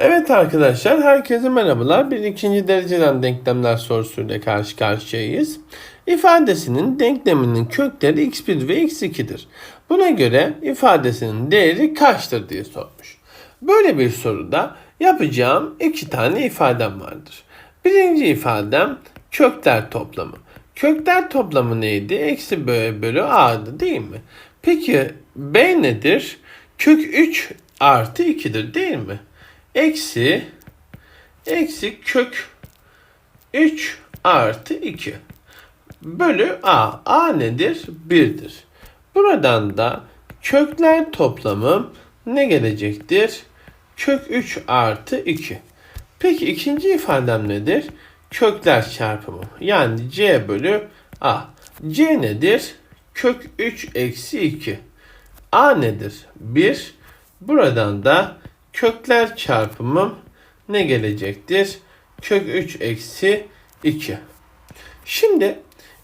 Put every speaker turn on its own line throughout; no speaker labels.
Evet arkadaşlar herkese merhabalar. Bir ikinci dereceden denklemler sorusuyla karşı karşıyayız. İfadesinin denkleminin kökleri x1 ve x2'dir. Buna göre ifadesinin değeri kaçtır diye sormuş. Böyle bir soruda yapacağım iki tane ifadem vardır. Birinci ifadem kökler toplamı. Kökler toplamı neydi? Eksi bölü bölü a'dı değil mi? Peki b nedir? Kök 3 artı 2'dir değil mi? Eksi eksi kök 3 artı 2 bölü a. a nedir? 1'dir. Buradan da kökler toplamı ne gelecektir? Kök 3 artı 2. Peki ikinci ifadem nedir? Kökler çarpımı. Yani c bölü a. c nedir? Kök 3 eksi 2. a nedir? 1. Buradan da kökler çarpımı ne gelecektir? Kök 3 eksi 2. Şimdi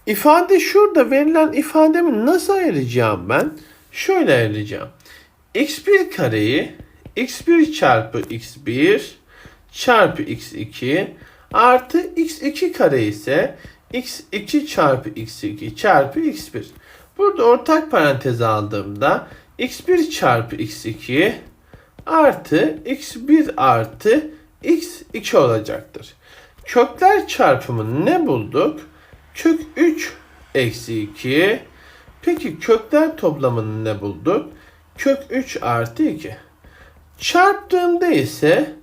ifade şurada verilen ifademi nasıl ayıracağım ben? Şöyle ayıracağım. x1 kareyi x1 çarpı x1 çarpı x2 artı x2 kare ise x2 çarpı x2 çarpı x1. Burada ortak parantez aldığımda x1 çarpı x2 artı x1 artı x2 olacaktır. Kökler çarpımı ne bulduk? Kök 3 eksi 2. Peki kökler toplamını ne bulduk? Kök 3 artı 2. Çarptığımda ise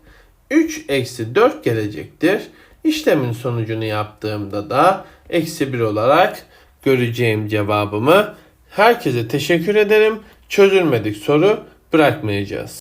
3 eksi 4 gelecektir. İşlemin sonucunu yaptığımda da eksi 1 olarak göreceğim cevabımı. Herkese teşekkür ederim. Çözülmedik soru bırakmayacağız.